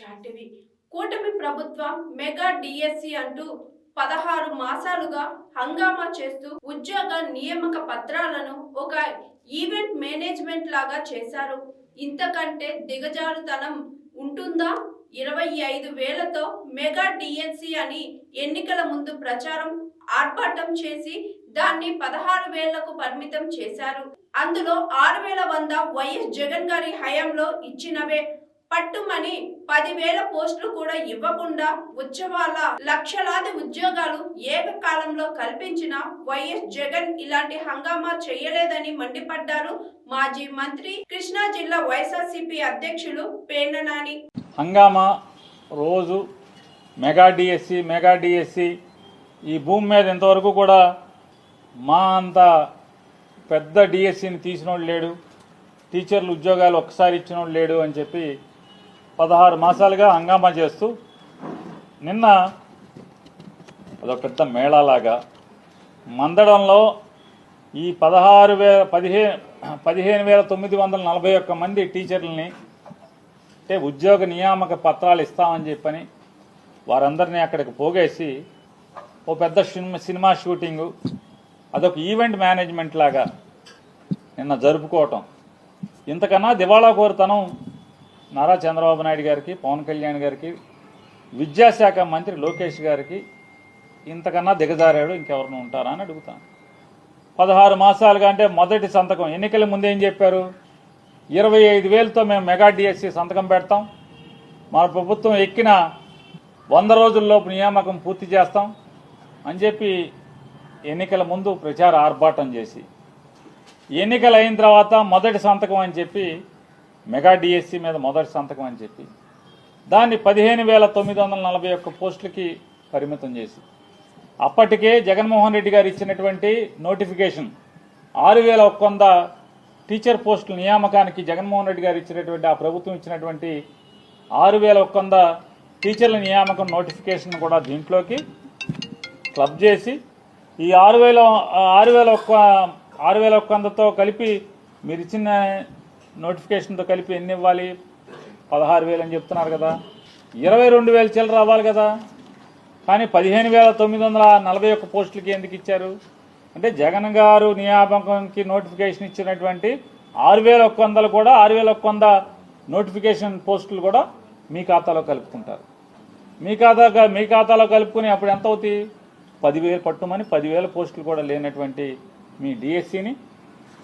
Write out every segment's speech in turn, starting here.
చాటివి కూటమి ప్రభుత్వం mega DSC అంటూ పదహారు మాసాలుగా హంగామా చేస్తూ ఉద్యోగ నియామక పత్రాలను ఒక ఈవెంట్ మేనేజ్మెంట్ లాగా చేశారు. ఇంతకంటే దిగజారుతనం ఉంటుందా? ఇరవై ఐదు వేలతో మెగా డిఎస్సి అని ఎన్నికల ముందు ప్రచారం ఆర్భాటం చేసి దాన్ని పదహారు వేలకు పరిమితం చేశారు. అందులో ఆరు వేల వంద వైఎస్ జగన్ గారి హయాంలో ఇచ్చినవే. పట్టుమని పదివేల పోస్టులు కూడా ఇవ్వకుండా ఉత్సవాల లక్షలాది ఉద్యోగాలు ఏకకాలంలో కల్పించిన వైఎస్ జగన్ ఇలాంటి హంగామా చేయలేదని మండిపడ్డారు మాజీ మంత్రి కృష్ణా జిల్లా వైఎస్ఆర్సీపీ అధ్యక్షులు పేర్ననాని. హంగామా రోజు మెగా డిఎస్సి మెగా డిఎస్సి ఈ భూమి మీద ఇంతవరకు కూడా మా అంత పెద్ద డిఎస్సిని తీసినోడు లేడు. టీచర్లు ఉద్యోగాలు ఒక్కసారి ఇచ్చినోడు లేడు అని చెప్పి పదహారు మాసాలుగా హంగామా చేస్తూ నిన్న అదొక పెద్ద మేళాలాగా మందడంలో ఈ పదహారు వేల పదిహేను పదిహేను వేల తొమ్మిది వందల నలభై ఒక్క మంది టీచర్లని అంటే ఉద్యోగ నియామక పత్రాలు ఇస్తామని చెప్పని వారందరినీ అక్కడికి పోగేసి ఓ పెద్ద సినిమా సినిమా షూటింగు అదొక ఈవెంట్ మేనేజ్మెంట్ లాగా నిన్న జరుపుకోవటం. ఇంతకన్నా దివాళా కోరితనం నారా చంద్రబాబు నాయుడు గారికి పవన్ కళ్యాణ్ గారికి విద్యాశాఖ మంత్రి లోకేష్ గారికి ఇంతకన్నా దిగజారాడు ఇంకెవరిని ఉంటారా అని అడుగుతాను పదహారు మాసాలుగా అంటే మొదటి సంతకం. ఎన్నికల ముందేం చెప్పారు? ఇరవై ఐదు వేలతో మేము మెగా డిఎస్సి సంతకం పెడతాం. మన ప్రభుత్వం ఎక్కిన వంద రోజుల్లోపు నియామకం పూర్తి చేస్తాం అని చెప్పి ఎన్నికల ముందు ప్రచార ఆర్భాటం చేసి ఎన్నికలు అయిన తర్వాత మొదటి సంతకం అని చెప్పి మెగా డిఎస్సి మీద మొదటి సంతకం అని చెప్పి దాన్ని పదిహేను వేల తొమ్మిది వందల నలభై ఒక్క పోస్టులకి పరిమితం చేసి అప్పటికే జగన్మోహన్ రెడ్డి గారు ఇచ్చినటువంటి నోటిఫికేషన్ ఆరు వేల ఒక్క వంద టీచర్ పోస్టుల నియామకానికి జగన్మోహన్ రెడ్డి గారు ఇచ్చినటువంటి ఆ ప్రభుత్వం ఇచ్చినటువంటి ఆరు వేల ఒక్క వంద టీచర్ల నియామకం నోటిఫికేషన్ కూడా దీంట్లోకి క్లబ్ చేసి ఈ ఆరు వేల ఆరు వేల ఒక్క ఆరు వేల ఒక్క వందతో కలిపి మీరు ఇచ్చిన నోటిఫికేషన్తో కలిపి ఎన్ని ఇవ్వాలి పదహారు వేలు అని చెప్తున్నారు కదా. ఇరవై రెండు వేల చిల్లర రావాలి కదా. కానీ పదిహేను వేల తొమ్మిది వందల నలభై ఒక్క పోస్టులకి ఎందుకు ఇచ్చారు? అంటే జగన్ గారు నియామకంకి నోటిఫికేషన్ ఇచ్చినటువంటి ఆరు వేల ఒక్క వందలు కూడా ఆరు వేల ఒక్క వంద నోటిఫికేషన్ పోస్టులు కూడా మీ ఖాతాలో కలుపుకుంటారు మీ ఖాతా మీ ఖాతాలో కలుపుకుని అప్పుడు ఎంత అవుతాయి? పదివేలు పట్టుమని పదివేల పోస్టులు కూడా లేనటువంటి మీ డిఎస్సిని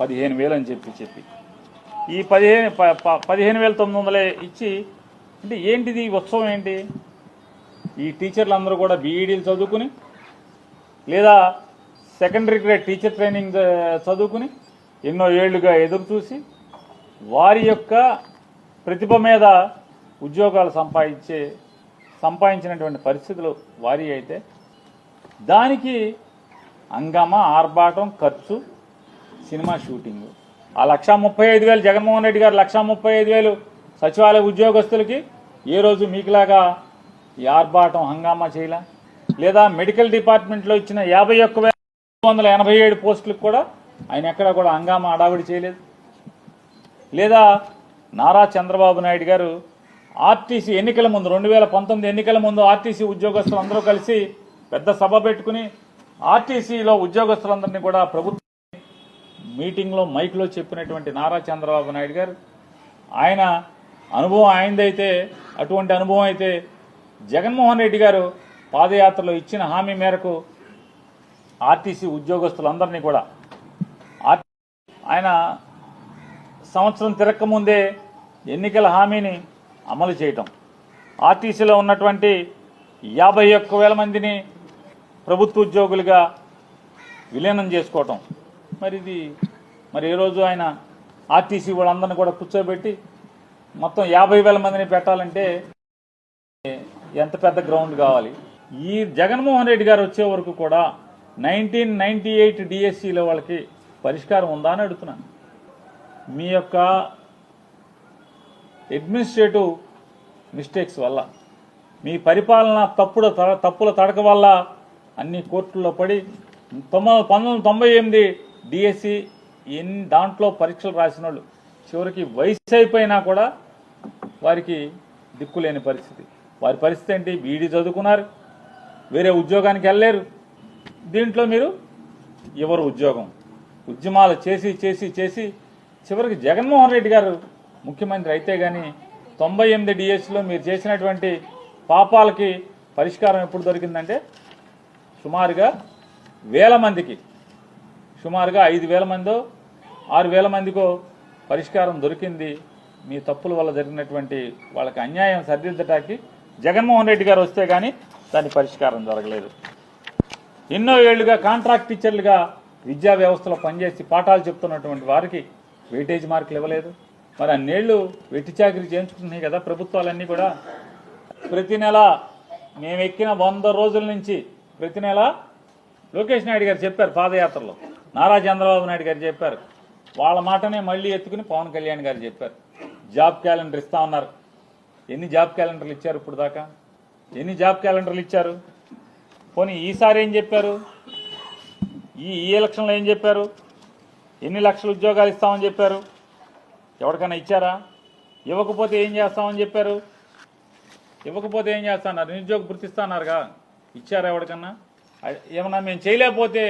పదిహేను వేలు అని చెప్పి చెప్పి. ఈ పదిహేను ప- ప- పదిహేను వేల తొమ్మిది వందలే ఇచ్చి అంటే ఏంటిది ఉత్సవం ఏంటి? ఈ టీచర్లు అందరూ కూడా బీఈడీలు చదువుకుని లేదా సెకండరీ గ్రేడ్ టీచర్ ట్రైనింగ్ చదువుకుని ఎన్నో ఏళ్ళుగా ఎదురు చూసి వారి యొక్క ప్రతిభ మీద ఉద్యోగాలు సంపాదించే సంపాదించినటువంటి పరిస్థితులు వారి అయితే దానికి అంగమ ఆర్భాటం ఖర్చు సినిమా షూటింగు. ఆ లక్షా ముప్పై ఐదు వేలు జగన్మోహన్ రెడ్డి గారు లక్షా ముప్పై ఐదు వేలు సచివాలయ ఉద్యోగస్తులకి ఏ రోజు మీకులాగా ఆర్భాటం హంగామా చేయలే? లేదా మెడికల్ డిపార్ట్మెంట్లో ఇచ్చిన యాభై ఒక్క వేల వందల ఎనభై ఏడు పోస్టులకు కూడా ఆయన ఎక్కడా కూడా హంగామా అడావిడి చేయలేదు? లేదా నారా చంద్రబాబు నాయుడు గారు ఆర్టీసీ ఎన్నికల ముందు రెండు వేల పంతొమ్మిది ఎన్నికల ముందు ఆర్టీసీ ఉద్యోగస్తులు అందరూ కలిసి పెద్ద సభ పెట్టుకుని ఆర్టీసీలో ఉద్యోగస్తులందరినీ కూడా ప్రభుత్వం మీటింగ్లో మైక్లో చెప్పినటువంటి నారా చంద్రబాబు నాయుడు గారు ఆయన అనుభవం ఆయనదైతే అటువంటి అనుభవం అయితే జగన్మోహన్ రెడ్డి గారు పాదయాత్రలో ఇచ్చిన హామీ మేరకు ఆర్టీసీ ఉద్యోగస్తులందరినీ కూడా ఆర్- ఆయన సంవత్సరం తిరక్కముందే ఎన్నికల హామీని అమలు చేయటం. ఆర్టీసీలో ఉన్నటువంటి యాభై ఒక్క వేల మందిని ప్రభుత్వ ఉద్యోగులుగా విలీనం చేసుకోవటం. మరి ఇది మరి ఈరోజు రోజు ఆయన ఆర్టీసీ వాళ్ళందరినీ కూడా కూర్చోబెట్టి మొత్తం యాభై వేల మందిని పెట్టాలంటే ఎంత పెద్ద గ్రౌండ్ కావాలి? ఈ జగన్మోహన్ రెడ్డి గారు వచ్చే వరకు కూడా నైన్టీన్ నైన్టీ ఎయిట్ డిఎస్సిలో వాళ్ళకి పరిష్కారం ఉందా అని అడుగుతున్నాను. మీ యొక్క అడ్మినిస్ట్రేటివ్ మిస్టేక్స్ వల్ల మీ పరిపాలన తప్పుడు తప్పుల తడక వల్ల అన్ని కోర్టుల్లో పడి తొమ్మిది పంతొమ్మిది తొంభై ఎనిమిది డిఎస్సి ఎన్ని దాంట్లో పరీక్షలు రాసిన వాళ్ళు చివరికి వయసు అయిపోయినా కూడా వారికి దిక్కులేని పరిస్థితి. వారి పరిస్థితి ఏంటి? బీడీ చదువుకున్నారు. వేరే ఉద్యోగానికి వెళ్ళలేరు. దీంట్లో మీరు ఎవరు ఉద్యోగం? ఉద్యమాలు చేసి చేసి చేసి చివరికి జగన్మోహన్ రెడ్డి గారు ముఖ్యమంత్రి అయితే కానీ తొంభై ఎనిమిది డిఎస్లో మీరు చేసినటువంటి పాపాలకి పరిష్కారం ఎప్పుడు దొరికిందంటే సుమారుగా వేల మందికి. సుమారుగా ఐదు వేల మందో ఆరు వేల మందికో పరిష్కారం దొరికింది. మీ తప్పుల వల్ల జరిగినటువంటి వాళ్ళకి అన్యాయం సరిదిద్దటానికి జగన్మోహన్ రెడ్డి గారు వస్తే కానీ దాని పరిష్కారం జరగలేదు. ఎన్నో ఏళ్ళుగా కాంట్రాక్ట్ టీచర్లుగా విద్యా వ్యవస్థలో పనిచేసి పాఠాలు చెప్తున్నటువంటి వారికి వెయిటేజ్ మార్కులు ఇవ్వలేదు. మరి అన్నేళ్ళు వెట్టి చాకరీ చేయించుకుంటున్నాయి కదా ప్రభుత్వాలన్నీ కూడా. ప్రతి నెల మేము ఎక్కిన వంద రోజుల నుంచి ప్రతి నెల లోకేష్ నాయుడు గారు చెప్పారు పాదయాత్రలో. నారా చంద్రబాబు నాయుడు గారు చెప్పారు. వాళ్ళ మాటనే మళ్ళీ ఎత్తుకుని పవన్ కళ్యాణ్ గారు చెప్పారు. జాబ్ క్యాలెండర్ ఇస్తా ఉన్నారు ఎన్ని జాబ్ క్యాలెండర్లు ఇచ్చారు ఇప్పుడు దాకా? ఎన్ని జాబ్ క్యాలెండర్లు ఇచ్చారు? పోనీ ఈసారి ఏం చెప్పారు? ఈ ఈ ఎలక్షన్లో ఏం చెప్పారు? ఎన్ని లక్షల ఉద్యోగాలు ఇస్తామని చెప్పారు? ఎవరికైనా ఇచ్చారా? ఇవ్వకపోతే ఏం చేస్తామని చెప్పారు? ఇవ్వకపోతే ఏం చేస్తున్నారు? నిరుద్యోగ గుర్తిస్తున్నారుగా ఇచ్చారా ఎవరికన్నా? ఏమన్నా మేము చేయలేకపోతే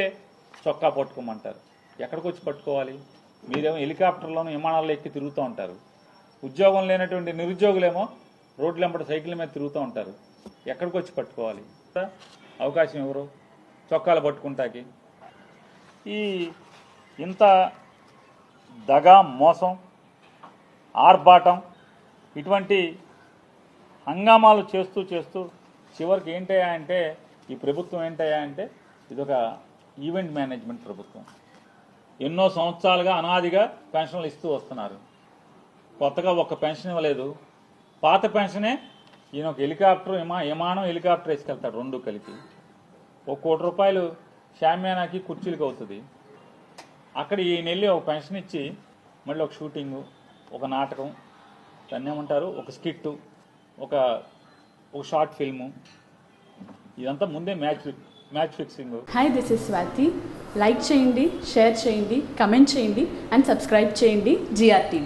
చొక్కా పట్టుకోమంటారు. ఎక్కడికి వచ్చి పట్టుకోవాలి? మీరేమో హెలికాప్టర్లోనూ విమానాల్లో ఎక్కి తిరుగుతూ ఉంటారు. ఉద్యోగం లేనటువంటి నిరుద్యోగులేమో రోడ్ల వెంబడి సైకిల్ మీద తిరుగుతూ ఉంటారు. ఎక్కడికి వచ్చి పట్టుకోవాలి? అవకాశం ఎవరు? చొక్కాలు పట్టుకుంటాకి. ఈ ఇంత దగా మోసం ఆర్భాటం ఇటువంటి హంగామాలు చేస్తూ చేస్తూ చివరికి ఏంటయ్యా అంటే ఈ ప్రభుత్వం ఏంటయ్యా అంటే ఇదొక ఈవెంట్ మేనేజ్మెంట్ ప్రభుత్వం. ఎన్నో సంవత్సరాలుగా అనాదిగా పెన్షన్లు ఇస్తూ వస్తున్నారు. కొత్తగా ఒక్క పెన్షన్ ఇవ్వలేదు. పాత పెన్షనే ఈయన ఒక హెలికాప్టర్ విమా విమానం హెలికాప్టర్ వేసుకెళ్తాడు రెండు కలిపి. ఒక కోటి రూపాయలు షామ్యానాకి కుర్చీలకు అవుతుంది. అక్కడ ఈయన వెళ్ళి ఒక పెన్షన్ ఇచ్చి మళ్ళీ ఒక షూటింగు ఒక నాటకం దాన్ని ఏమంటారు? ఒక స్కిట్ ఒక ఒక షార్ట్ ఫిల్ము. ఇదంతా ముందే match match fixing. Hi this is Swathi like చేయండి షేర్ చేయండి కమెంట్ చేయండి అండ్ సబ్స్క్రైబ్ చేయండి జిఆర్ టీవీ